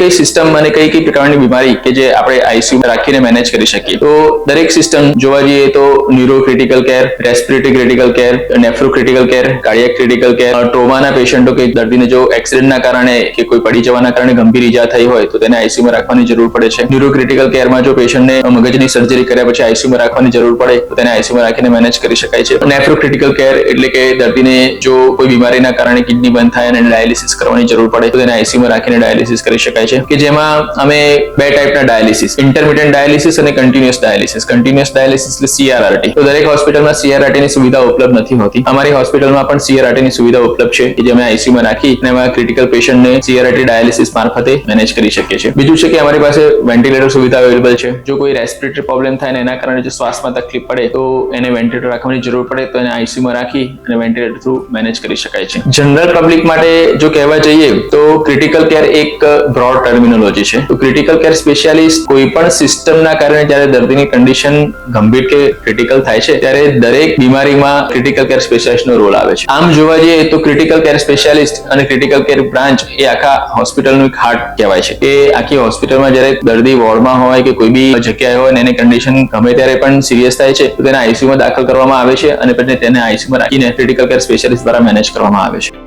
કઈ સિસ્ટમ અને કઈ કઈ પ્રકારની બીમારી કે જે આપણે આઈસીયુ રાખીને મેનેજ કરી શકીએ. તો દરેક સિસ્ટમ જોવા જઈએ તો neuro critical care respiratory critical care nephro critical care cardiac critical care ટ્રોમાના પેશન્ટો કે દર્દીને જો એક્સિડન્ટના કારણે કે કોઈ પડી જવાના કારણે ગંભીર ઈજા થઈ હોય તો તેને આઈસીયુમાં રાખવાની જરૂર પડે છે. ન્યુરો ક્રિટિકલ કેરમાં જો પેશન્ટને મગજની સર્જરી કર્યા પછી આઈસીયુમાં રાખવાની જરૂર પડે તો તેને આઈસીયુમાં રાખીને મેનેજ કરી શકાય છે. નેફ્રો ક્રિટિકલ કેર એટલે કે દર્દીને જો કોઈ બીમારીના કારણે કિડની બંધ થાય અને ડાયાલિસિસ કરવાની જરૂર પડે તો તેને આઈસીયુમાં રાખીને ડાયાલિસિસ કરી શકાય છે કે જેમાં અમે બે ટાઈપના ડાયાલિસિસ ઇન્ટરમિડિયન્ટ ડાયાલિસિસ અને કન્ટિન્યુઅસ ડાયાલિસિસ કન્ટિન્યુઅસ ડાયાલિસિસ એટલે સીઆરઆરટી તો દરેક હોસ્પિટલમાં CRRT ની સુવિધા ઉપલબ્ધ નથી હોતી. અમારી હોસ્પિટલમાં પણ CRRT ની સુવિધા ઉપલબ્ધ છે કે જે અમે આઈસીયુમાં રાખી અને એમાં ક્રિટિકલ પેશન્ટને સીઆરઆરટી ડાયાલિસિસ મારફતે મેનેજ કરી શકીએ છીએ. બીજું છે કે અમારી પાસે વેન્ટિલેટર સુવિધા અવેલેબલ છે. જો કોઈ રેસ્પિરેટરી પ્રોબ્લેમ થાય ને એના કારણે જો શ્વાસમાં તકલીફ પડે, તો એને વેન્ટિલેટર રાખવાની જરૂર પડે, તો એને આઈસીયુમાં રાખી અને વેન્ટિલેટર થ્રુ મેનેજ કરી શકાય છે. જનરલ પબ્લિક માટે જો કહેવા જઈએ, તો ક્રિટિકલ કેર એક બ્રોડ ટર્મિનોલોજી છે. તો ક્રિટિકલ કેર સ્પેશિયાલિસ્ટ કોઈ પણ સિસ્ટમના કારણે જ્યારે દર્દીની કન્ડિશન ગંભીર કે ક્રિટિકલ થાય છે, ત્યારે દરેક બીમારીમાં ક્રિટિકલ કેર સ્પેશિયાલિસ્ટનો રોલ આવે છે. આમ જોવા જઈએ તો ક્રિટિકલ કેર સ્પેશિયાલિસ્ટ અને ક્રિટિકલ કેર બ્રાન્ચ એ આખા હોસ્પિટલનું એક હાર્ટ કહેવાય છે. કે આખી હોસ્પિટલમાં જ્યારે દર્દી વોર્ડમાં હોય કે કોઈ બી જગ્યાએ હોય અને એની કન્ડિશન ગમે ત્યારે પણ સિરિયસ થાય છે, તો તેને આઈસીયુમાં દાખલ કરવામાં આવે છે અને પછી તેને આઈસીયુમાં રાખીને ક્રિટિકલ કેર સ્પેશિયાલિસ્ટ દ્વારા મેનેજ કરવામાં આવે છે.